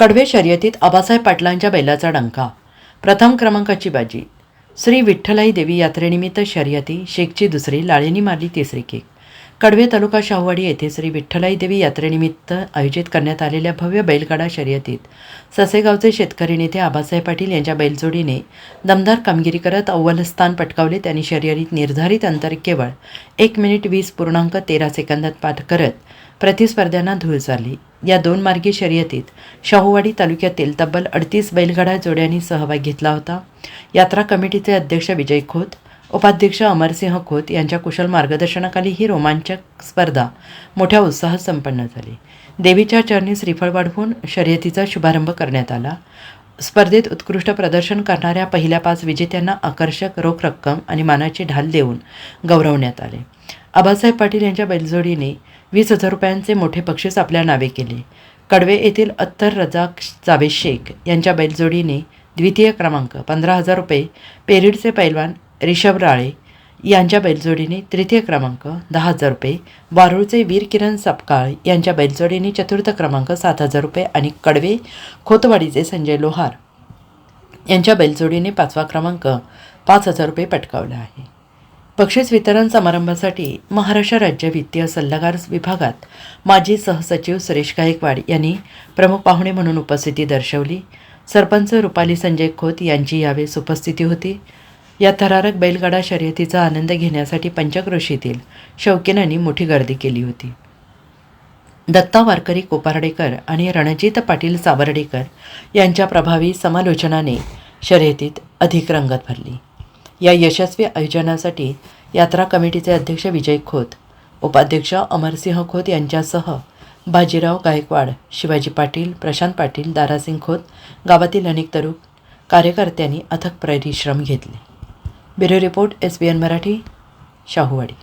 कडवे शर्यतीत आबासाहेब पाटलांच्या बैलाचा डंका. प्रथम क्रमांकाची बाजी. श्री विठ्ठलाई देवी यात्रेनिमित्त शर्यती शेखची दुसरी लाळेनी मारली तिसरी केक कडवे तालुका शाहूवाडी येथे श्री विठ्ठलाई देवी यात्रेनिमित्त आयोजित करण्यात आलेल्या भव्य बैलगाडा शर्यतीत ससेगावचे शेतकरी नेते आबासाहेब पाटील यांच्या बैलजोडीने दमदार कामगिरी करत अव्वल स्थान पटकावले. त्यांनी शर्यतीत निर्धारित अंतर केवळ एक मिनिट वीस पूर्णांक तेरा सेकंदात पाठ करत प्रतिस्पर्ध्यांना धूळ चालली या दोन मार्गी शर्यतीत शाहूवाडी तालुक्यातील तब्बल अडतीस बैलगाडा जोड्यांनी सहभाग घेतला होता. यात्रा कमिटीचे अध्यक्ष विजय खोत उपाध्यक्ष अमरसिंह खोत यांच्या कुशल मार्गदर्शनाखाली ही रोमांचक स्पर्धा मोठ्या उत्साहात संपन्न झाली. देवीच्या चरणी श्रीफळ वाढवून शर्यतीचा शुभारंभ करण्यात आला. स्पर्धेत उत्कृष्ट प्रदर्शन करणाऱ्या पहिल्या पाच विजेत्यांना आकर्षक रोख रक्कम आणि मानाची ढाल देऊन गौरवण्यात आले. आबासाहेब पाटील यांच्या बैलजोडीने वीस हजार रुपयांचे मोठे बक्षीस आपल्या नावे केले. कडवे येथील अत्तर रजाक जावेद शेख यांच्या बैलजोडीने द्वितीय क्रमांक पंधरा हजार रुपये पेरिडचे पैलवान रिषभ राळे यांच्या बैलजोडीने तृतीय क्रमांक दहा हजार रुपये. वारुळचे वीर किरण सपकाळ यांच्या बैलजोडीने चतुर्थ क्रमांक सात हजार रुपये. आणि कडवे खोतवाडीचे संजय लोहार यांच्या बैलजोडीने पाचवा क्रमांक पाच हजार रुपये पटकावला आहे. बक्षीस वितरण समारंभासाठी महाराष्ट्र राज्य वित्तीय सल्लागार विभागात माजी सहसचिव सुरेश गायकवाड यांनी प्रमुख पाहुणे म्हणून उपस्थिती दर्शवली. सरपंच रुपाली संजय खोत यांची यावेळेस उपस्थिती होती. या थरारक बैलगाडा शर्यतीचा आनंद घेण्यासाठी पंचक्रोशीतील शौकीनांनी मोठी गर्दी केली होती. दत्ता वारकरी कोपार्डेकर आणि रणजित पाटील सावर्डेकर यांच्या प्रभावी समालोचनाने शर्यतीत अधिक रंगत भरली. या यशस्वी आयोजनासाठी यात्रा कमिटीचे अध्यक्ष विजय खोत उपाध्यक्ष अमरसिंह खोत यांच्यासह बाजीराव गायकवाड शिवाजी पाटील प्रशांत पाटील दारासिंग खोत गावातील अनेक तरुण कार्यकर्त्यांनी अथक परिश्रम घेतले. Bureau report S B N Marathi Shahuwadi.